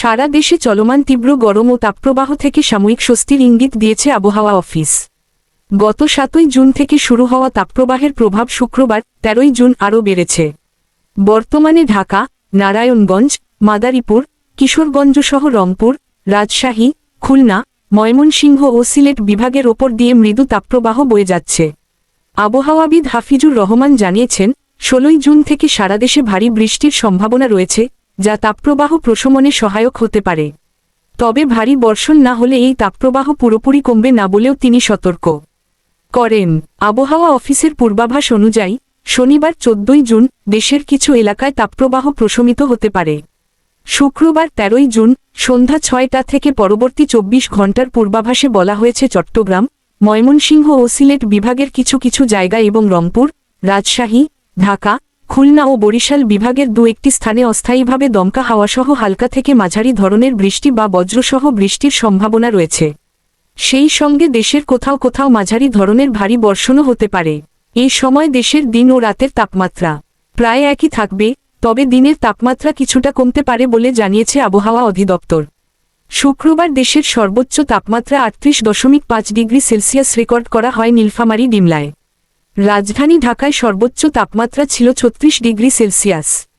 সারা দেশে চলমান তীব্র গরম ও তাপপ্রবাহ থেকে সাময়িক স্বস্তির ইঙ্গিত দিয়েছে আবহাওয়া অফিস। গত সাতই জুন থেকে শুরু হওয়া তাপপ্রবাহের প্রভাব শুক্রবার, তেরোই জুন আরও বেড়েছে। বর্তমানে ঢাকা, নারায়ণগঞ্জ, মাদারীপুর, কিশোরগঞ্জ সহ রংপুর, রাজশাহী, খুলনা, ময়মনসিংহ ও সিলেট বিভাগের ওপর দিয়ে মৃদু তাপপ্রবাহ বয়ে যাচ্ছে। আবহাওয়াবিদ হাফিজুর রহমান জানিয়েছেন, ষোলোই জুন থেকে সারা দেশে ভারী বৃষ্টির সম্ভাবনা রয়েছে যা তাপপ্রবাহ প্রশমনে সহায়ক হতে পারে। তবে ভারী বর্ষণ না হলে এই তাপপ্রবাহ পুরোপুরি কমবে না বলেও তিনি সতর্ক করেন। আবহাওয়া অফিসের পূর্বাভাস অনুযায়ী, শনিবার চোদ্দই জুন দেশের কিছু এলাকায় তাপপ্রবাহ প্রশমিত হতে পারে। শুক্রবার তেরোই জুন সন্ধ্যা ছয়টা থেকে পরবর্তী চব্বিশ ঘণ্টার পূর্বাভাসে বলা হয়েছে চট্টগ্রাম, ময়মনসিংহ ও সিলেট বিভাগের কিছু কিছু জায়গা এবং রংপুর, রাজশাহী, ঢাকা খুলনা ও বরিশাল বিভাগের দু একটি স্থানে অস্থায়ীভাবে দমকা হাওয়াসহ হালকা থেকে মাঝারি ধরনের বৃষ্টি বা বজ্রসহ বৃষ্টির সম্ভাবনা রয়েছে। সেই সঙ্গে দেশের কোথাও কোথাও মাঝারি ধরনের ভারী বর্ষণও হতে পারে। এই সময় দেশের দিন ও রাতের তাপমাত্রা প্রায় একই থাকবে, তবে দিনের তাপমাত্রা কিছুটা কমতে পারে বলে জানিয়েছে আবহাওয়া অধিদপ্তর। শুক্রবার দেশের সর্বোচ্চ তাপমাত্রা আটত্রিশ দশমিক পাঁচ ডিগ্রি সেলসিয়াস রেকর্ড করা হয় নীলফামারী ডিমলায়। রাজধানী ঢাকায় সর্বোচ্চ তাপমাত্রা ছিল ছত্রিশ ডিগ্রি সেলসিয়াস।